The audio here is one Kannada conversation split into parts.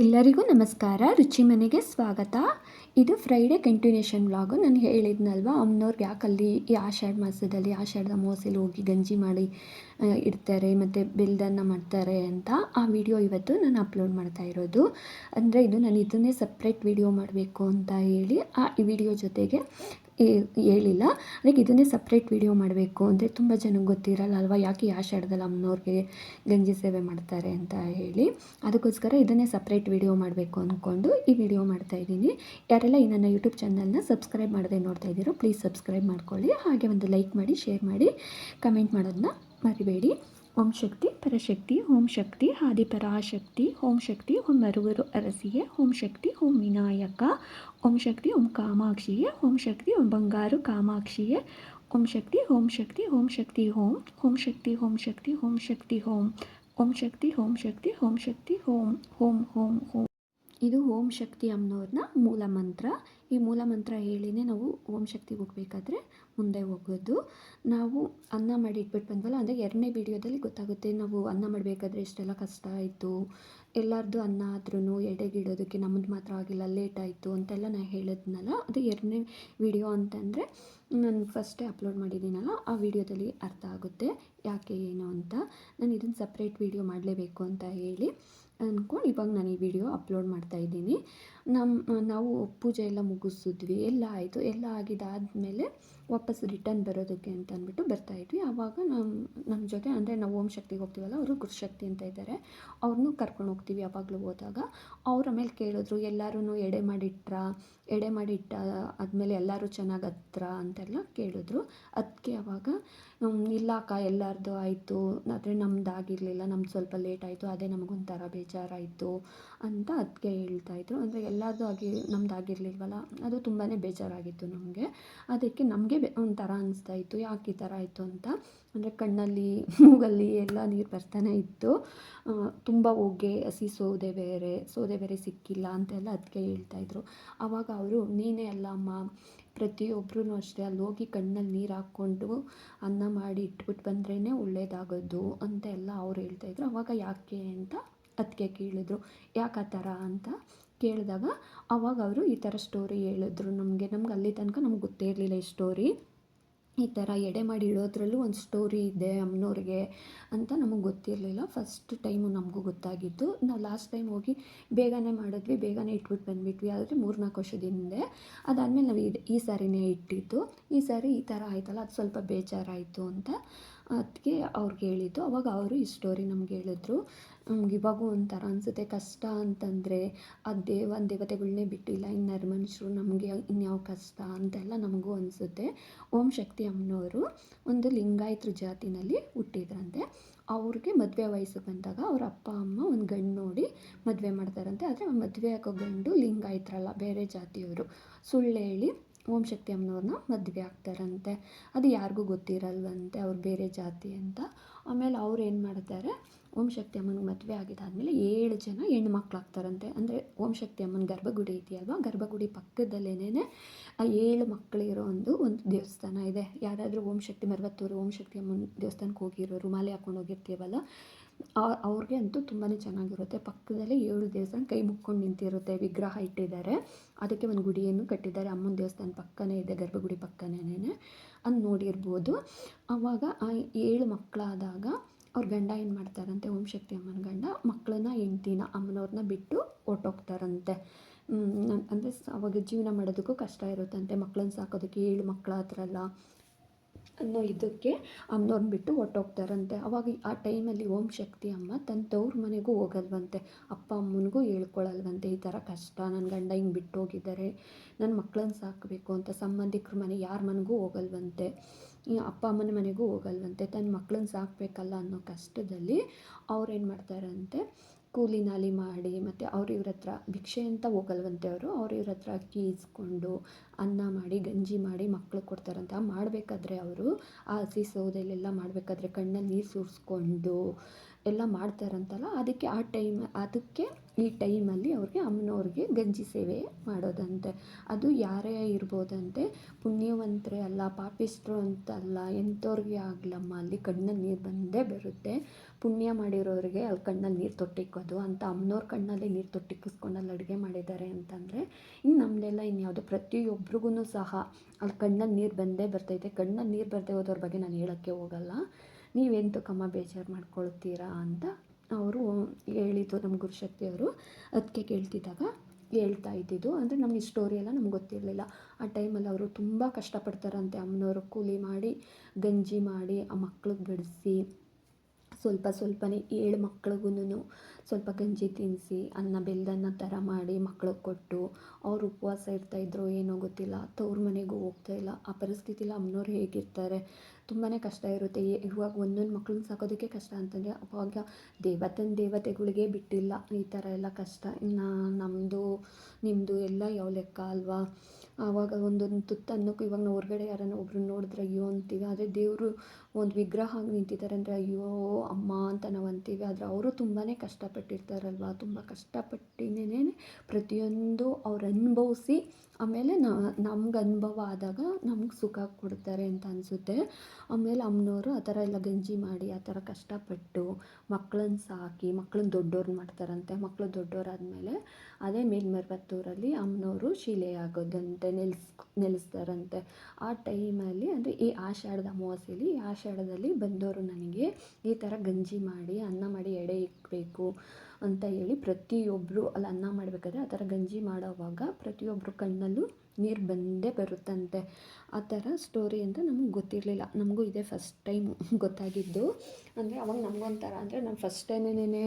ಎಲ್ಲರಿಗೂ ನಮಸ್ಕಾರ. ರುಚಿ ಮನೆಗೆ ಸ್ವಾಗತ. ಇದು ಫ್ರೈಡೇ ಕಂಟಿನ್ಯೂಷನ್ ವ್ಲಾಗು ನಾನು ಹೇಳಿದ್ನಲ್ವ ಅಮ್ಮನವ್ರಿಗೆ ಯಾಕಲ್ಲಿ ಈ ಆಷಾಢ ಮಾಸದಲ್ಲಿ, ಆಷಾಢದ ಅಮಾವಾಸ್ಯೆಲಿ ಹೋಗಿ ಗಂಜಿ ಮಾಡಿ ಇಡ್ತಾರೆ ಮತ್ತು ಬಿಲ್ದನ್ನು ಮಾಡ್ತಾರೆ ಅಂತ ಆ ವಿಡಿಯೋ ಇವತ್ತು ನಾನು ಅಪ್ಲೋಡ್ ಮಾಡ್ತಾ ಇರೋದು. ಅಂದರೆ ಇದು ನಾನು ಇದನ್ನೇ ಸಪ್ರೇಟ್ ವಿಡಿಯೋ ಮಾಡಬೇಕು ಅಂತ ಹೇಳಿ ಆ ಈ ವಿಡಿಯೋ ಜೊತೆಗೆ ಹೇಳಿಲ್ಲ. ಅದಕ್ಕೆ ಇದನ್ನೇ ಸಪ್ರೇಟ್ ವಿಡಿಯೋ ಮಾಡಬೇಕು ಅಂದರೆ ತುಂಬ ಜನಕ್ಕೆ ಗೊತ್ತಿರಲ್ಲ ಅಲ್ವಾ ಯಾಕೆ ಆಷಾಢದಲ್ಲಿ ಅಮ್ಮನವ್ರಿಗೆ ಗಂಜಿ ಸೇವೆ ಮಾಡ್ತಾರೆ ಅಂತ ಹೇಳಿ. ಅದಕ್ಕೋಸ್ಕರ ಇದನ್ನೇ ಸಪ್ರೇಟ್ ವಿಡಿಯೋ ಮಾಡಬೇಕು ಅಂದ್ಕೊಂಡು ಈ ವಿಡಿಯೋ ಮಾಡ್ತಾ ಇದ್ದೀನಿ. ಯಾರೆಲ್ಲ ಈ ನನ್ನ ಯೂಟ್ಯೂಬ್ ಚಾನಲ್ನ ಸಬ್ಸ್ಕ್ರೈಬ್ ಮಾಡದೆ ನೋಡ್ತಾ ಇದ್ದೀರೋ ಪ್ಲೀಸ್ ಸಬ್ಸ್ಕ್ರೈಬ್ ಮಾಡ್ಕೊಳ್ಳಿ. ಹಾಗೆ ಒಂದು ಲೈಕ್ ಮಾಡಿ ಶೇರ್ ಮಾಡಿ ಕಮೆಂಟ್ ಮಾಡೋದನ್ನ ಮರಿಬೇಡಿ ಓಂ ಶಕ್ತಿ ಪರಶಕ್ತಿ ಓಂ ಶಕ್ತಿ ಆದಿಪರಾಶಕ್ತಿ ಓಂ ಶಕ್ತಿ ಓಂ ಮರುವರು ಅರಸಿಯೇ ಓಂ ಶಕ್ತಿ ಓಂ ವಿನಾಯಕ ಓಂ ಶಕ್ತಿ ಓಂ ಕಾಮಾಕ್ಷಿಯೇ ಓಂ ಶಕ್ತಿ ಓಂ ಬಂಗಾರು ಕಾಮಾಕ್ಷಿಯೇ ಓಂ ಶಕ್ತಿ ಓಂ ಶಕ್ತಿ ಓಂ ಶಕ್ತಿ ಓಂ ಓಂ ಶಕ್ತಿ ಓಂ ಶಕ್ತಿ ಓಂ ಶಕ್ತಿ ಓಂ ಓಂ ಶಕ್ತಿ ಓಂ ಶಕ್ತಿ ಓಂ ಶಕ್ತಿ ಓಂ ಓಂ ಓಂ ಓಂ ಇದು ಓಂ ಶಕ್ತಿ ಅಮ್ಮನವ್ರನ್ನ ಮೂಲ ಮಂತ್ರ. ಈ ಮೂಲ ಮಂತ್ರ ಹೇಳಿನೇ ನಾವು ಓಂ ಶಕ್ತಿಗೆ ಹೋಗ್ಬೇಕಾದ್ರೆ ಮುಂದೆ ಹೋಗೋದು. ನಾವು ಅನ್ನ ಮಾಡಿ ಇಟ್ಬಿಟ್ಟು ಬಂದ್ವಲ್ಲ, ಅಂದರೆ ಎರಡನೇ ವಿಡಿಯೋದಲ್ಲಿ ಗೊತ್ತಾಗುತ್ತೆ ನಾವು ಅನ್ನ ಮಾಡಬೇಕಾದ್ರೆ ಇಷ್ಟೆಲ್ಲ ಕಷ್ಟ ಆಯಿತು. ಎಲ್ಲರದ್ದು ಅನ್ನ ಆದ್ರೂ ಎಡೆಗಿಡೋದಕ್ಕೆ ನಮ್ಮದು ಮಾತ್ರ ಆಗಿಲ್ಲ ಲೇಟ್ ಆಯಿತು ಅಂತೆಲ್ಲ ನಾನು ಹೇಳಿದ್ನಲ್ಲ, ಅದು ಎರಡನೇ ವಿಡಿಯೋ ಅಂತಂದರೆ ನಾನು ಫಸ್ಟೇ ಅಪ್ಲೋಡ್ ಮಾಡಿದ್ದೀನಲ್ಲ, ಆ ವಿಡಿಯೋದಲ್ಲಿ ಅರ್ಥ ಆಗುತ್ತೆ, ಯಾಕೆ ಏನು ಅಂತ. ನಾನು ಇದನ್ನು ಸಪ್ರೇಟ್ ವಿಡಿಯೋ ಮಾಡಲೇಬೇಕು ಅಂತ ಹೇಳಿ. ಅಂದ್ಕೊಂಡು ಇವಾಗ ನಾನು ಈ ವಿಡಿಯೋ ಅಪ್ಲೋಡ್ ಮಾಡ್ತಾ ಇದ್ದೀನಿ. ನಮ್ಮ ನಾವು ಪೂಜೆ ಎಲ್ಲ ಮುಗಿಸಿದ್ವಿ, ಎಲ್ಲ ಆಯಿತು, ಎಲ್ಲ ಆಗಿದ್ದಾದಮೇಲೆ ವಾಪಸ್ ರಿಟರ್ನ್ ಬರೋದಕ್ಕೆ ಅಂತ ಅಂದ್ಬಿಟ್ಟು ಬರ್ತಾಯಿದ್ವಿ ಆವಾಗ ನಮ್ಮ ನಮ್ಮ ಜೊತೆ ಅಂದರೆ ನಾವು ಓಂ ಶಕ್ತಿಗೆ ಹೋಗ್ತೀವಲ್ಲ, ಅವರು ಗುರುಶಕ್ತಿ ಅಂತ ಇದ್ದಾರೆ. ಅವ್ರನ್ನೂ ಕರ್ಕೊಂಡು ಹೋಗ್ತೀವಿ ಯಾವಾಗಲೂ ಹೋದಾಗ. ಅವ್ರ ಮೇಲೆ ಕೇಳಿದ್ರು ಎಲ್ಲರೂ ಎಡೆ ಮಾಡಿಟ್ರ, ಎಡೆ ಮಾಡಿಟ್ಟ ಆದಮೇಲೆ ಎಲ್ಲರೂ ಚೆನ್ನಾಗಿ ಹತ್ರ ಅಂತೆಲ್ಲ ಕೇಳಿದ್ರು. ಅದಕ್ಕೆ ಆವಾಗ ಇಲ್ಲ ಅಕ್ಕ ಎಲ್ಲರದ್ದು ಆಯಿತು. ಆದರೆ ನಮ್ದು ಆಗಿರಲಿಲ್ಲ, ನಮ್ದು ಸ್ವಲ್ಪ ಲೇಟ್ ಆಯಿತು, ಅದೇ ನಮಗೊಂಥರ ಬೇಜಾರಾಯಿತು ಅಂತ ಅದಕ್ಕೆ ಹೇಳ್ತಾಯಿದ್ರು ಅಂದರೆ ಎಲ್ಲರದ್ದು ಆಗಿ, ನಮ್ದು ಆಗಿರಲಿಲ್ವಲ್ಲ, ಅದು ತುಂಬಾ ಬೇಜಾರಾಗಿತ್ತು ನಮಗೆ. ಅದಕ್ಕೆ ನಮಗೆ ಒಂಥರ ಅನಿಸ್ತಾ ಇತ್ತು ಯಾಕೆ ಈ ಥರ ಆಯಿತು ಅಂತ? ಅಂದರೆ ಕಣ್ಣಲ್ಲಿ, ಮೂಗಲ್ಲಿ ಎಲ್ಲ ನೀರು ಬರ್ತಾನೆ ಇತ್ತು. ತುಂಬ ಹೋಗಿ, ಹಸಿ ಸೌದೆ ಬೇರೆ ಸೌದೆ ಬೇರೆ ಸಿಕ್ಕಿಲ್ಲ ಅಂತೆಲ್ಲ ಅದಕ್ಕೆ ಹೇಳ್ತಾಯಿದ್ರು. ಆವಾಗ ಅವರು, ನೀನೇ ಅಲ್ಲ ಅಮ್ಮ ಪ್ರತಿಯೊಬ್ಬರೂ ಅಷ್ಟೇ ಅಲ್ಲಿ ಹೋಗಿ ಕಣ್ಣಲ್ಲಿ ನೀರು ಹಾಕ್ಕೊಂಡು ಅನ್ನ ಮಾಡಿ ಇಟ್ಬಿಟ್ಟು ಬಂದ್ರೇ ಒಳ್ಳೇದಾಗೋದು ಅಂತ ಎಲ್ಲ ಅವ್ರು ಹೇಳ್ತಾಯಿದ್ರು. ಆವಾಗ ಯಾಕೆ ಅಂತ ಅದಕ್ಕೆ ಕೇಳಿದ್ರು. ಯಾಕೆ ಆ ಥರ ಅಂತ? ಕೇಳಿದಾಗ ಅವಾಗ ಅವರು ಈ ಥರ ಸ್ಟೋರಿ ಹೇಳಿದ್ರು. ನಮಗೆ, ನಮ್ಗೆ ಅಲ್ಲಿ ತನಕ ನಮ್ಗೆ ಗೊತ್ತೇ ಇರಲಿಲ್ಲ ಈ ಸ್ಟೋರಿ ಈ ಥರ ಎಡೆ ಮಾಡಿ ಇಡೋದ್ರಲ್ಲೂ ಒಂದು ಸ್ಟೋರಿ ಇದೆ ಅಮ್ಮನವ್ರಿಗೆ ಅಂತ ನಮಗೆ ಗೊತ್ತಿರಲಿಲ್ಲ. ಫಸ್ಟ್ ಟೈಮು ನಮಗೂ ಗೊತ್ತಾಗಿತ್ತು ನಾವು ಲಾಸ್ಟ್ ಟೈಮ್ ಹೋಗಿ ಬೇಗನೆ ಮಾಡಿದ್ವಿ, ಬೇಗನೆ ಇಟ್ಬಿಟ್ಟು ಬಂದ್ಬಿಟ್ವಿ. ಆದರೆ ಮೂರ್ನಾಲ್ಕು ವರ್ಷದ ಹಿಂದೆ. ಅದಾದಮೇಲೆ ನಾವು ಈ ಸಾರಿನೇ ಇಟ್ಟಿದ್ದು. ಈ ಸಾರಿ ಈ ಥರ ಆಯ್ತಲ್ಲ, ಅದು ಸ್ವಲ್ಪ ಬೇಜಾರಾಯಿತು ಅಂತ ಅದಕ್ಕೆ ಅವ್ರಿಗೆ ಹೇಳಿದ್ದು. ಅವಾಗ ಅವರು ಈ ಸ್ಟೋರಿ ನಮ್ಗೆ ಹೇಳಿದ್ರು. ನಮ್ಗೆ ಇವಾಗೂ ಒಂಥರ ಅನಿಸುತ್ತೆ. ಕಷ್ಟ ಅಂತಂದರೆ ಆ ದೇವ ದೇವತೆಗಳನ್ನೇ ಬಿಟ್ಟಿಲ್ಲ. ಇನ್ನು ಮನುಷ್ಯರು ನಮಗೆ ಇನ್ಯಾವ ಕಷ್ಟ ಅಂತೆಲ್ಲ ನಮಗೂ ಅನಿಸುತ್ತೆ. ಓಂ ಶಕ್ತಿ ಅಮ್ಮನವರು ಒಂದು ಲಿಂಗಾಯತ್ರ ಜಾತಿನಲ್ಲಿ ಹುಟ್ಟಿದ್ರಂತೆ. ಅವ್ರಿಗೆ ಮದುವೆ ವಯಸ್ಸು ಬಂದಾಗ ಅವ್ರ ಅಪ್ಪ, ಅಮ್ಮ ಒಂದು ಗಂಡು ನೋಡಿ ಮದುವೆ ಮಾಡ್ತಾರಂತೆ. ಆದರೆ ಮದುವೆ ಆಗೋ ಗಂಡು ಲಿಂಗಾಯತ್ರಲ್ಲ, ಬೇರೆ ಜಾತಿಯವರು. ಸುಳ್ಳು ಹೇಳಿ ಓಂ ಶಕ್ತಿ ಅಮ್ಮನವ್ರನ್ನ ಮದುವೆ ಆಗ್ತಾರಂತೆ. ಅದು ಯಾರಿಗೂ ಗೊತ್ತಿರಲ್ವಂತೆ, ಅವ್ರು ಬೇರೆ ಜಾತಿ ಅಂತ. ಆಮೇಲೆ ಅವ್ರು ಏನು ಮಾಡ್ತಾರೆ, ಓಂ ಶಕ್ತಿ ಅಮ್ಮನಿಗೆ ಮದುವೆ ಆಗಿದ್ದಾದಮೇಲೆ ಏಳು ಜನ ಹೆಣ್ಣು ಮಕ್ಕಳಾಗ್ತಾರಂತೆ ಅಂದರೆ ಓಂ ಶಕ್ತಿ ಅಮ್ಮನ ಗರ್ಭಗುಡಿ ಇದೆಯಲ್ವ? ಗರ್ಭಗುಡಿ ಪಕ್ಕದಲ್ಲೇನೆ ಆ ಏಳು ಮಕ್ಕಳಿರೋ ಒಂದು ಒಂದು ದೇವಸ್ಥಾನ ಇದೆ. ಯಾರಾದರೂ ಓಂ ಶಕ್ತಿ ಮರವತ್ತೂರು, ಓಂ ಶಕ್ತಿ ಅಮ್ಮನ ದೇವಸ್ಥಾನಕ್ಕೆ ಹೋಗಿರೋರು, ಮಾಲೆ ಹಾಕ್ಕೊಂಡು ಹೋಗಿರ್ತೀವಲ್ಲ ಅವ್ರಿಗೆ ಅಂತೂ ತುಂಬಾ ಚೆನ್ನಾಗಿರುತ್ತೆ. ಪಕ್ಕದಲ್ಲಿ ಏಳು ದೇವಸ್ಥಾನ ಕೈ ಮುಕ್ಕೊಂಡು ನಿಂತಿರುತ್ತೆ, ವಿಗ್ರಹ ಇಟ್ಟಿದ್ದಾರೆ. ಅದಕ್ಕೆ ಒಂದು ಗುಡಿಯನ್ನು ಕಟ್ಟಿದ್ದಾರೆ. ಅಮ್ಮನ ದೇವಸ್ಥಾನ ಪಕ್ಕನೇ ಇದೆ, ಗರ್ಭಗುಡಿ ಪಕ್ಕನೇ ಅದು ನೋಡಿರ್ಬೋದು. ಆವಾಗ ಆ ಏಳು ಮಕ್ಕಳಾದಾಗ ಅವ್ರ ಗಂಡ ಏನು ಮಾಡ್ತಾರಂತೆ, ಓಂ ಶಕ್ತಿ ಅಮ್ಮನ ಗಂಡ ಮಕ್ಕಳನ್ನ ಹೆಂಡ್ತಿನ ಅಮ್ಮನವ್ರನ್ನ ಬಿಟ್ಟು ಹೊಟ್ಟೋಗ್ತಾರಂತೆ ಅಂದರೆ ಅವಾಗ ಜೀವನ ಮಾಡೋದಕ್ಕೂ ಕಷ್ಟ ಇರುತ್ತಂತೆ. ಮಕ್ಕಳನ್ನ ಸಾಕೋದಕ್ಕೆ ಏಳು ಮಕ್ಕಳ ಹತ್ರ ಅಲ್ಲ. ಅನ್ನೋ ಇದಕ್ಕೆ ಅಮ್ಮನವ್ರನ್ನ ಬಿಟ್ಟು ಹೊರ್ಟೋಗ್ತಾರಂತೆ. ಅವಾಗ ಆ ಟೈಮಲ್ಲಿ ಓಂ ಶಕ್ತಿ ಅಮ್ಮ ತನ್ನ ತವ್ರ ಮನೆಗೂ ಹೋಗಲ್ವಂತೆ. ಅಪ್ಪ ಅಮ್ಮನಿಗೂ ಹೇಳ್ಕೊಳಲ್ವಂತೆ, ಈ ಥರ ಕಷ್ಟ ನನ್ನ ಗಂಡ ಹಿಂಗೆ ಬಿಟ್ಟು ಹೋಗಿದ್ದಾರೆ ನನ್ನ ಮಕ್ಕಳನ್ನ ಸಾಕಬೇಕು ಅಂತ ಸಂಬಂಧಿಕರ ಮನೆ ಯಾರ ಮನೆಗೂ ಹೋಗಲ್ವಂತೆ. ಅಪ್ಪ ಅಮ್ಮನ ಮನೆಗೂ ಹೋಗಲ್ವಂತೆ. ತನ್ನ ಮಕ್ಕಳನ್ನ ಸಾಕಬೇಕಲ್ಲ ಅನ್ನೋ ಕಷ್ಟದಲ್ಲಿ ಅವ್ರೇನು ಮಾಡ್ತಾರಂತೆ ಕೂಲಿ ನಾಲಿ ಮಾಡಿ ಮತ್ತು ಅವ್ರ ಇವ್ರ ಹತ್ರ ಭಿಕ್ಷೆ ಅಂತ ಹೋಗಲ್ವಂತೆ ಅವರು, ಅವ್ರ ಇವ್ರ ಹತ್ರ ಅಕ್ಕಿ ಇಸ್ಕೊಂಡು ಅನ್ನ ಮಾಡಿ, ಗಂಜಿ ಮಾಡಿ ಮಕ್ಳಿಗೆ ಕೊಡ್ತಾರಂತೆ. ಮಾಡಬೇಕಾದ್ರೆ ಅವರು ಆ ಹಸಿ ಸೌದೆಲೆಲ್ಲ ಮಾಡಬೇಕಾದ್ರೆ ಕಣ್ಣಲ್ಲಿ ನೀರು ಸುರಿಸ್ಕೊಂಡು ಎಲ್ಲ ಮಾಡ್ತಾರಂತಲ್ಲ, ಅದಕ್ಕೆ ಆ ಟೈಮ್, ಅದಕ್ಕೆ ಈ ಟೈಮಲ್ಲಿ ಅವ್ರಿಗೆ ಅಮ್ಮನವ್ರಿಗೆ ಗಂಜಿ ಸೇವೆ ಮಾಡೋದಂತೆ. ಅದು ಯಾರೇ ಇರ್ಬೋದಂತೆ, ಪುಣ್ಯವಂತರೇ ಅಲ್ಲ ಪಾಪಿಸ್ಟ್ರು ಅಂತಲ್ಲ, ಎಂಥವ್ರಿಗೆ ಆಗಲಮ್ಮ ಅಲ್ಲಿ ಕಣ್ಣಲ್ಲಿ ನೀರು ಬಂದೇ ಬರುತ್ತೆ. ಪುಣ್ಯ ಮಾಡಿರೋರಿಗೆ ಅಲ್ಲಿ ಕಣ್ಣಲ್ಲಿ ನೀರು ತೊಟ್ಟಿಕ್ಕೋದು, ಅಂತ ಅಮ್ಮನವ್ರ ಕಣ್ಣಲ್ಲಿ ನೀರು ತೊಟ್ಟಿಕ್ಕಿಸ್ಕೊಂಡು ಅಲ್ಲಿ ಅಡುಗೆ ಮಾಡಿದ್ದಾರೆ ಅಂತಂದರೆ ಇನ್ನು ನಮ್ಮದೆಲ್ಲ ಇನ್ಯಾವುದೋ ಪ್ರತಿಯೊಬ್ರಿಗೂ ಸಹ ಅಲ್ಲಿ ಕಣ್ಣಲ್ಲಿ ನೀರು ಬಂದೇ ಬರ್ತೈತೆ. ಕಣ್ಣಲ್ಲಿ ನೀರು ಬರದೇ ಹೋದವ್ರ ಬಗ್ಗೆ ನಾನು ಹೇಳೋಕ್ಕೆ ಹೋಗಲ್ಲ. ನೀವೆಂತಕ್ಕಮ್ಮ ಬೇಜಾರು ಮಾಡ್ಕೊಳ್ತೀರಾ ಅಂತ ಅವರು ಹೇಳಿದ್ದು ನಮ್ಮ ಗುರುಶಕ್ತಿ ಅವರು ಅದಕ್ಕೆ ಕೇಳ್ತಿದ್ದಾಗ ಹೇಳ್ತಾ ಇದ್ದಿದ್ದು. ಅಂದರೆ ನಮಗೆ ಸ್ಟೋರಿ ಎಲ್ಲ ನಮ್ಗೆ ಗೊತ್ತಿರಲಿಲ್ಲ. ಆ ಟೈಮಲ್ಲಿ ಅವರು ತುಂಬ ಕಷ್ಟಪಡ್ತಾರಂತೆ. ಅಮ್ಮನವರು ಕೂಲಿ ಮಾಡಿ, ಗಂಜಿ ಮಾಡಿ ಆ ಮಕ್ಳಿಗೆ ಬಡಿಸಿ ಸ್ವಲ್ಪ ಸ್ವಲ್ಪನೇ ಏಳು ಮಕ್ಳಿಗೂ ಸ್ವಲ್ಪ ಗಂಜಿ ತಿನ್ನಿಸಿ ಅನ್ನ ಬೆಲ್ಲದನ್ನ ಥರ ಮಾಡಿ ಮಕ್ಳಿಗೆ ಕೊಟ್ಟು ಅವ್ರು ಉಪವಾಸ ಇರ್ತಾಯಿದ್ರು ಏನೋ ಗೊತ್ತಿಲ್ಲ, ತವ್ರ ಮನೆಗೂ ಹೋಗ್ತಾ ಇಲ್ಲ. ಆ ಪರಿಸ್ಥಿತಿಲಿ ಅಮ್ಮನವ್ರು ಹೇಗಿರ್ತಾರೆ? ತುಂಬಾ ಕಷ್ಟ ಇರುತ್ತೆ. ಇವಾಗ ಒಂದೊಂದು ಮಕ್ಳನ್ನ ಸಾಕೋದಕ್ಕೆ ಕಷ್ಟ ಅಂತಂದರೆ ಅವಾಗ ದೇವತನ ದೇವತೆಗಳಿಗೆ ಬಿಟ್ಟಿಲ್ಲ. ಈ ಥರ ಎಲ್ಲ ಕಷ್ಟ. ಇನ್ನು ನಮ್ಮದು ನಿಮ್ಮದು ಎಲ್ಲ ಯಾವ ಲೆಕ್ಕ ಅಲ್ವಾ? ಆವಾಗ ಒಂದೊಂದು ತುತ್ತು ಇವಾಗ ನಾವು ಹೊರ್ಗಡೆ ಯಾರನ್ನ ಒಬ್ಬರು ನೋಡಿದ್ರೆ ಅಯ್ಯೋ ಅಂತೀವಿ. ಆದರೆ ದೇವರು ಒಂದು ವಿಗ್ರಹ ಆಗಿ ನಿಂತಿದ್ದಾರೆ ಅಂದರೆ, ಅಯ್ಯೋ, ಅಮ್ಮ ಅಂತ ನಾವು ಅಂತೀವಿ. ಆದರೆ ಅವರು ತುಂಬಾ ಕಷ್ಟಪಟ್ಟಿರ್ತಾರಲ್ವ? ತುಂಬ ಕಷ್ಟಪಟ್ಟಿನೇ ಪ್ರತಿಯೊಂದು ಅವ್ರು ಅನುಭವಿಸಿ, ಆಮೇಲೆ ನಮ್ಗೆ ಅನುಭವ ಆದಾಗ ನಮ್ಗೆ ಸುಖ ಕೊಡ್ತಾರೆ ಅಂತ ಅನಿಸುತ್ತೆ. ಆಮೇಲೆ ಅಮ್ಮನವರು ಆ ಥರ ಎಲ್ಲ ಗಂಜಿ ಮಾಡಿ, ಆ ಥರ ಕಷ್ಟಪಟ್ಟು ಮಕ್ಕಳನ್ನ ಸಾಕಿ ಮಕ್ಕಳನ್ನ ದೊಡ್ಡವ್ರು ಮಾಡ್ತಾರಂತೆ. ಮಕ್ಕಳು ದೊಡ್ಡವರಾದ್ಮೇಲೆ ಅದೇ ಮೇಲ್ಮರ್ವತ್ತೂರಲ್ಲಿ ಅಮ್ಮನವರು ಶಿಲೆಯಾಗೋದಂತೆ ನೆಲೆಸ್, ನೆಲೆಸ್ತಾರಂತೆ. ಆ ಟೈಮಲ್ಲಿ ಅಂದರೆ ಈ ಆಷಾಢದ ಅಮಾವಾಸ್ಯೆಯಲ್ಲಿ ಈ ಆಷಾಢದಲ್ಲಿ ಬಂದವರು ನನಗೆ ಈ ಥರ ಗಂಜಿ ಮಾಡಿ ಅನ್ನ ಮಾಡಿ ಎಡೆ ಇಕ್ಕಬೇಕು ಅಂತ ಹೇಳಿ ಪ್ರತಿಯೊಬ್ಬರು ಅಲ್ಲಿ ಅನ್ನ ಮಾಡಬೇಕಾದ್ರೆ ಆ ಥರ ಗಂಜಿ ಮಾಡೋವಾಗ ಪ್ರತಿಯೊಬ್ಬರು ಕಣ್ಣಲ್ಲೂ ನೀರು ಬಂದೇ ಬರುತ್ತಂತೆ. ಆ ಥರ ಸ್ಟೋರಿ ಅಂತ ನಮಗೆ ಗೊತ್ತಿರಲಿಲ್ಲ. ನಮಗೂ ಇದೇ ಫಸ್ಟ್ ಟೈಮ್ ಗೊತ್ತಾಗಿದ್ದು. ಅಂದರೆ ಅವಾಗ ನಮಗೊಂಥರ ಅಂದರೆ ನಾನು ಫಸ್ಟ್ ಟೈಮೇನೇ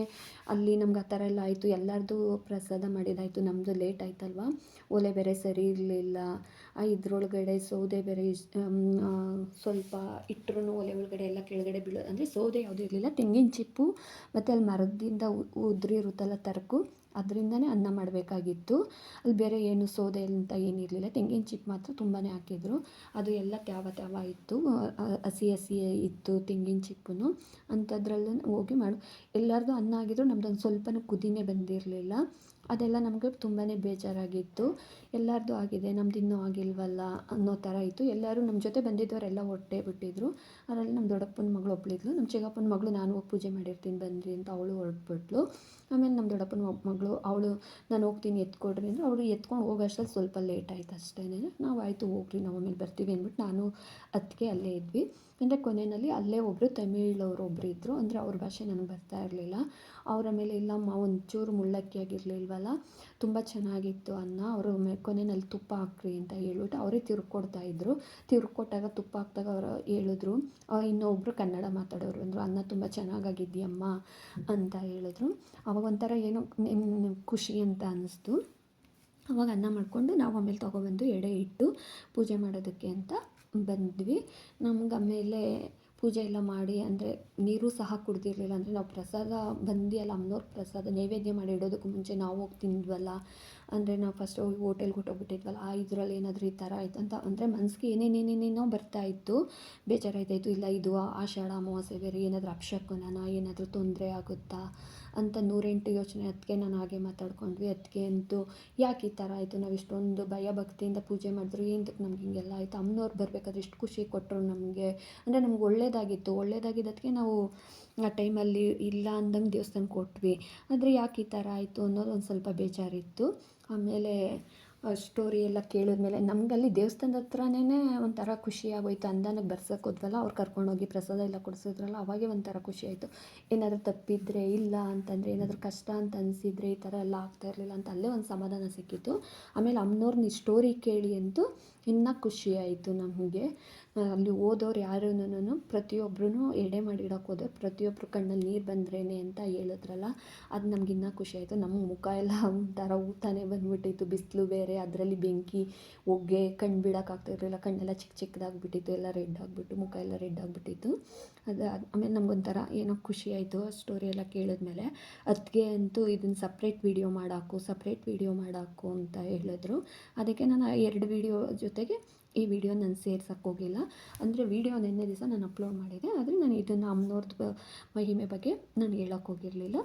ಅಲ್ಲಿ ನಮ್ಗೆ ಆ ಥರ ಎಲ್ಲ ಆಯಿತು. ಎಲ್ಲರದು ಪ್ರಸಾದ ಮಾಡಿದಾಯಿತು. ನಮ್ಮದು ಲೇಟ್ ಆಯ್ತಲ್ವ? ಒಲೆ ಬೇರೆ ಸರಿ ಇರಲಿಲ್ಲ. ಇದ್ರೊಳಗಡೆ ಸೌದೆ ಬೇರೆ ಸ್ವಲ್ಪ ಇಟ್ಟರು ಒಲೆ ಒಳಗಡೆ ಎಲ್ಲ ಕೆಳಗಡೆ ಬೀಳೋದು. ಅಂದರೆ ಸೌದೆ ಯಾವುದೂ ಇರಲಿಲ್ಲ. ತೆಂಗಿನ ಚಿಪ್ಪು, ಮತ್ತು ಅಲ್ಲಿ ಮರದಿಂದ ಉದುರಿರುತ್ತಲ್ಲ ತರಕು, ಅದರಿಂದನೇ ಅನ್ನ ಮಾಡಬೇಕಾಗಿತ್ತು. ಅಲ್ಲಿ ಬೇರೆ ಏನು ಸೋದೆ ಅಂತ ಏನಿರಲಿಲ್ಲ ತೆಂಗಿನ ಚಿಪ್ಪು ಮಾತ್ರ ತುಂಬಾ ಹಾಕಿದ್ರು. ಅದು ಎಲ್ಲ ತ್ಯಾವ ತ್ಯಾವ ಇತ್ತು. ಹಸಿ ಹಸಿ ಇತ್ತು ತೆಂಗಿನ ಚಿಪ್ಪು ಅಂಥದ್ರಲ್ಲೂ ಹೋಗಿ ಮಾಡು. ಎಲ್ಲರದು ಅನ್ನ ಆಗಿದ್ರು ನಮ್ದೊಂದು ಸ್ವಲ್ಪನೂ ಕುದಿನೇ ಬಂದಿರಲಿಲ್ಲ. ಅದೆಲ್ಲ ನಮಗೆ ತುಂಬಾ ಬೇಜಾರಾಗಿತ್ತು. ಎಲ್ಲರದ್ದು ಆಗಿದೆ, ನಮ್ದು ಇನ್ನೂ ಆಗಿಲ್ವಲ್ಲ ಅನ್ನೋ ಥರ ಇತ್ತು. ಎಲ್ಲರೂ ನಮ್ಮ ಜೊತೆ ಬಂದಿದ್ದವರೆಲ್ಲ ಹೊಟ್ಟೆ ಬಿಟ್ಟಿದ್ರು. ಅದರಲ್ಲಿ ನಮ್ಮ ದೊಡ್ಡಪ್ಪನ ಮಗಳು ಒಬ್ಬಳಿದ್ಲು ನಮ್ಮ ಚಿಕ್ಕಪ್ಪನ ಮಗಳು ನಾನು ಹೋಗಿ ಪೂಜೆ ಮಾಡಿರ್ತೀನಿ ಬನ್ನಿರಿ ಅಂತ ಅವಳು ಹೊರಟ್ಬಿಟ್ಲು. ಆಮೇಲೆ ನಮ್ಮ ದೊಡ್ಡಪ್ಪನ ಮಗಳು, ಅವಳು, ನಾನು ಹೋಗ್ತೀನಿ, ಎತ್ಕೊಡ್ರಿ ಅಂದರೆ. ಅವಳು ಎತ್ಕೊಂಡು ಹೋಗೋಷ್ಟಲ್ಲಿ ಸ್ವಲ್ಪ ಲೇಟ್ ಆಯ್ತು ಅಷ್ಟೇ ನಾವು ಆಯಿತು, ಹೋಗ್ರಿ, ನಾವು ಆಮೇಲೆ ಬರ್ತೀವಿ ಅಂದ್ಬಿಟ್ಟು ನಾನು ಅದಕ್ಕೆ ಅಲ್ಲೇ ಇದ್ವಿ. ಅಂದರೆ ಕೊನೆಯಲ್ಲಿ ಅಲ್ಲೇ ಒಬ್ಬರು ತಮಿಳವ್ರು ಒಬ್ಬರು ಇದ್ದರು ಅಂದರೆ ಅವ್ರ ಭಾಷೆ ನನಗೆ ಬರ್ತಾ ಇರಲಿಲ್ಲ. ಅವರ ಮೇಲೆ ಇಲ್ಲಮ್ಮ, ಒಂಚೂರು ಮುಳ್ಳಕ್ಕಿ ಆಗಿರಲಿಲ್ವಲ್ಲ ತುಂಬ ಚೆನ್ನಾಗಿತ್ತು ಅನ್ನ. ಅವರು ಕೊನೆಯಲ್ಲಿ ತುಪ್ಪ ಹಾಕ್ರಿ ಅಂತ ಹೇಳ್ಬಿಟ್ಟು ಅವರೇ ತಿರ್ಕೊಡ್ತಾಯಿದ್ರು ತಿರ್ಕೊಟ್ಟಾಗ ತುಪ್ಪ ಹಾಕ್ದಾಗ ಅವರು ಹೇಳಿದ್ರು ಇನ್ನೊಬ್ಬರು ಕನ್ನಡ ಮಾತಾಡೋರು ಅಂದರು. ಅನ್ನ ತುಂಬ ಚೆನ್ನಾಗಾಗಿದ್ಯಮ್ಮ ಅಂತ ಹೇಳಿದ್ರು. ಅವಾಗ ಒಂಥರ ಏನೋ ಖುಷಿ ಅಂತ ಅನ್ನಿಸ್ತು ಅವಾಗ ಅನ್ನ ಮಾಡಿಕೊಂಡು ನಾವು ಆಮೇಲೆ ತೊಗೊಬಂದು ಎಡೆ ಇಟ್ಟು ಪೂಜೆ ಮಾಡೋದಕ್ಕೆ ಅಂತ ಬಂದ್ವಿ. ನಮ್ಗೆ ಆಮೇಲೆ ಪೂಜೆ ಎಲ್ಲ ಮಾಡಿ, ಅಂದರೆ ನೀರು ಸಹ ಕುಡ್ದಿರಲಿಲ್ಲ. ಅಂದರೆ ನಾವು ಪ್ರಸಾದ ಬಂದು ಅಲ್ಲ ಅಮ್ಮನವ್ರ ಪ್ರಸಾದ ನೈವೇದ್ಯ ಮಾಡಿ ಇಡೋದಕ್ಕೂ ಮುಂಚೆ ನಾವು ಹೋಗಿ ತಿಂದ್ವಲ್ಲ. ಅಂದರೆ ನಾವು ಫಸ್ಟ್ ಹೋಗಿ ಹೋಟೆಲ್ಗೆ ಹೊಟ್ಟೋಗ್ಬಿಟ್ಟಿದ್ವಲ್ಲ ಆ ಇದರಲ್ಲಿ ಏನಾದರೂ ಈ ಥರ ಆಯ್ತು ಅಂತ. ಅಂದರೆ ಮನಸ್ಸಿಗೆ ಏನೇನೇನೇನೇನೋ ಬರ್ತಾಯಿತ್ತು ಬೇಜಾರಾಯ್ತಾಯಿತ್ತು ಇಲ್ಲ ಇದು ಆಷಾಢ ಅಮಾವಾಸ್ಯೆ ಬೇರೆ ಏನಾದರೂ ಅಪಶಕುನನ ಏನಾದರೂ ತೊಂದರೆ ಆಗುತ್ತಾ? ಅಂತ ನೂರೆಂಟು ಯೋಚನೆ ಅದಕ್ಕೆ ನಾನು ಹಾಗೆ ಮಾತಾಡ್ಕೊಂಡ್ವಿ. ಅದಕ್ಕೆ ಅಂತೂ ಯಾಕೆ ಈ ಥರ ಆಯಿತು? ನಾವು ಇಷ್ಟೊಂದು ಭಯ ಭಕ್ತಿಯಿಂದ ಪೂಜೆ ಮಾಡಿದ್ರು. ಏನಕ್ಕೆ ನಮ್ಗೆ ಹಿಂಗೆಲ್ಲ ಆಯಿತು? ಅಮ್ಮನವ್ರು ಬರಬೇಕಾದ್ರೆ ಇಷ್ಟು ಖುಷಿ ಕೊಟ್ಟರು ನಮಗೆ. ಅಂದರೆ ನಮ್ಗೆ ಒಳ್ಳೇದಾಗಿತ್ತು. ಒಳ್ಳೇದಾಗಿದ್ದಕ್ಕೆ ನಾವು ಆ ಟೈಮಲ್ಲಿ ಇಲ್ಲ ಅಂದಂಗೆ ದೇವಸ್ಥಾನ ಕೊಟ್ವಿ. ಆದರೆ ಯಾಕೆ ಈ ಥರ ಆಯಿತು ಅನ್ನೋದು ಒಂದು ಸ್ವಲ್ಪ ಬೇಜಾರಿತ್ತು. ಆಮೇಲೆ ಸ್ಟೋರಿ ಎಲ್ಲ ಕೇಳಿದ್ಮೇಲೆ ನಮಗಲ್ಲಿ ದೇವಸ್ಥಾನದ ಹತ್ರನೇ ಒಂಥರ ಖುಷಿ ಆಗೋಯ್ತು. ಬರ್ಸಕ್ಕೆ ಹೋದ್ವಲ್ಲ, ಅವ್ರು ಕರ್ಕೊಂಡೋಗಿ ಪ್ರಸಾದ ಎಲ್ಲ ಕೊಡಿಸಿದ್ರಲ್ಲ, ಅವಾಗೆ ಒಂಥರ ಖುಷಿ ಆಯಿತು. ಏನಾದರೂ ತಪ್ಪಿದ್ರೆ ಇಲ್ಲ ಅಂತಂದರೆ, ಏನಾದರೂ ಕಷ್ಟ ಅಂತ ಅನಿಸಿದ್ರೆ ಈ ಥರ ಎಲ್ಲ ಆಗ್ತಾ ಇರಲಿಲ್ಲ ಅಂತ ಅಲ್ಲೇ ಒಂದು ಸಮಾಧಾನ ಸಿಕ್ಕಿತ್ತು. ಆಮೇಲೆ ಅಮ್ಮನವ್ರನ್ನ ಸ್ಟೋರಿ ಕೇಳಿ ಅಂತೂ ಇನ್ನೂ ಖುಷಿ ಆಯಿತು ನಮಗೆ. ಅಲ್ಲಿ ಹೋದವ್ರು ಯಾರೂನು ಪ್ರತಿಯೊಬ್ಬರೂ ಎಡೆ ಮಾಡಿ ಇಡೋಕೆ ಹೋದೆ ಪ್ರತಿಯೊಬ್ಬರು ಕಣ್ಣಲ್ಲಿ ನೀರು ಬಂದ್ರೇನೆ ಅಂತ ಹೇಳಿದ್ರಲ್ಲ, ಅದು ನಮ್ಗೆ ಇನ್ನೂ ಖುಷಿ ಆಯಿತು. ನಮ್ಮ ಮುಖ ಎಲ್ಲ ಒಂಥರ ಊತನೇ ಬಂದುಬಿಟ್ಟಿತ್ತು. ಬಿಸಿಲು ಬೇರೆ, ಅದರಲ್ಲಿ ಬೆಂಕಿ ಒಗ್ಗೆ ಕಣ್ಣು ಬಿಡೋಕ್ಕಾಗ್ತಿರ್ಲಿಲ್ಲ ಕಣ್ಣೆಲ್ಲ ಚಿಕ್ಕ ಚಿಕ್ಕದಾಗ್ಬಿಟ್ಟಿತ್ತು ಎಲ್ಲ ರೆಡ್ ಆಗಿಬಿಟ್ಟು, ಮುಖ ಎಲ್ಲ ರೆಡ್ ಆಗಿಬಿಟ್ಟಿತ್ತು. ಅದು ಆಮೇಲೆ ನಮಗೊಂಥರ ಏನೋ ಖುಷಿ ಆಯಿತು ಸ್ಟೋರಿ ಎಲ್ಲ ಕೇಳಿದ್ಮೇಲೆ. ಅದಕ್ಕೆ ಅಂತೂ ಇದನ್ನು ಸಪ್ರೇಟ್ ವೀಡಿಯೋ ಮಾಡಾಕು ಸಪ್ರೇಟ್ ವೀಡಿಯೋ ಮಾಡಾಕು ಅಂತ ಹೇಳಿದ್ರು. ಅದಕ್ಕೆ ನಾನು ಎರಡು ವೀಡಿಯೋ ಜೊತೆಗೆ ಈ ವಿಡಿಯೋ ನಾನು ಸೇರ್ಸೋಕ್ಕೆ ಹೋಗಿಲ್ಲ ಅಂದರೆ ವಿಡಿಯೋ ನಿನ್ನೆ ದಿವಸ ನಾನು ಅಪ್ಲೋಡ್ ಮಾಡಿದೆ. ಆದರೆ ನಾನು ಇದನ್ನು ಅಮ್ಮನವ್ರದ್ದು ಮಹಿಮೆ ಬಗ್ಗೆ ನಾನು ಹೇಳೋಕ್ಕೆ ಹೋಗಿರಲಿಲ್ಲ.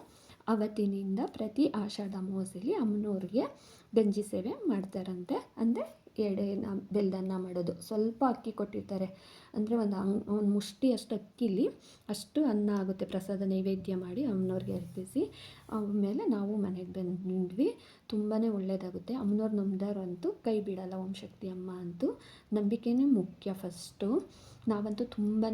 ಅವತ್ತಿನಿಂದ ಪ್ರತಿ ಆಷಾಢ ಅಮಾವಾಸ್ಯೆಲಿ ಅಮ್ಮನವ್ರಿಗೆ ಗಂಜಿ ಸೇವೆ ಮಾಡ್ತಾರಂತೆ. ಅಂದರೆ ಎಡೆನ ಬೆಲ್ದನ್ನ ಮಾಡೋದು. ಸ್ವಲ್ಪ ಅಕ್ಕಿ ಕೊಟ್ಟಿರ್ತಾರೆ. ಅಂದರೆ ಒಂದು ಒಂದು ಮುಷ್ಟಿ ಅಷ್ಟು ಅಕ್ಕಿಲಿ ಅಷ್ಟು ಅನ್ನ ಆಗುತ್ತೆ. ಪ್ರಸಾದ ನೈವೇದ್ಯ ಮಾಡಿ ಅಮ್ಮನವ್ರಿಗೆ ಅರ್ಪಿಸಿ ಆಮೇಲೆ ನಾವು ಮನೆಗೆ ಬಂದ್ವಿ. ತುಂಬಾ ಒಳ್ಳೆಯದಾಗುತ್ತೆ ಅಮ್ಮನವ್ರು ನಂಬ್ದವ್ರಂತೂ ಕೈ ಬಿಡಲ್ಲ ಓಂ ಶಕ್ತಿ ಅಮ್ಮ ಅಂತೂ. ನಂಬಿಕೆನೇ ಮುಖ್ಯ ಫಸ್ಟು ನಾವಂತೂ ತುಂಬಾ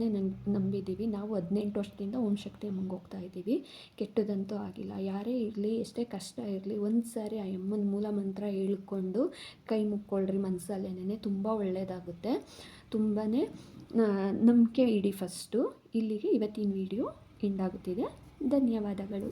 ನಂಬಿದ್ದೀವಿ ನಾವು ಹದಿನೆಂಟು ವರ್ಷದಿಂದ ಓಂ ಶಕ್ತಿ ಅಮ್ಮಂಗೆ ಹೋಗ್ತಾ ಇದ್ದೀವಿ ಕೆಟ್ಟದಂತೂ ಆಗಿಲ್ಲ. ಯಾರೇ ಇರಲಿ, ಎಷ್ಟೇ ಕಷ್ಟ ಇರಲಿ, ಒಂದು ಸಾರಿ ಆ ಅಮ್ಮನ ಮೂಲ ಮಂತ್ರ ಹೇಳ್ಕೊಂಡು ಕೈ ಮುಕ್ಕೊಳ್ರಿ ಮನಸ್ಸಲ್ಲೇನೆ ತುಂಬ ಒಳ್ಳೆಯದಾಗುತ್ತೆ ತುಂಬಾ ನಂಬಿಕೆ ಇಡಿ ಫಸ್ಟು ಇಲ್ಲಿಗೆ ಇವತ್ತಿನ ವಿಡಿಯೋ ಎಂಡಾಗುತ್ತಿದೆ ಧನ್ಯವಾದಗಳು.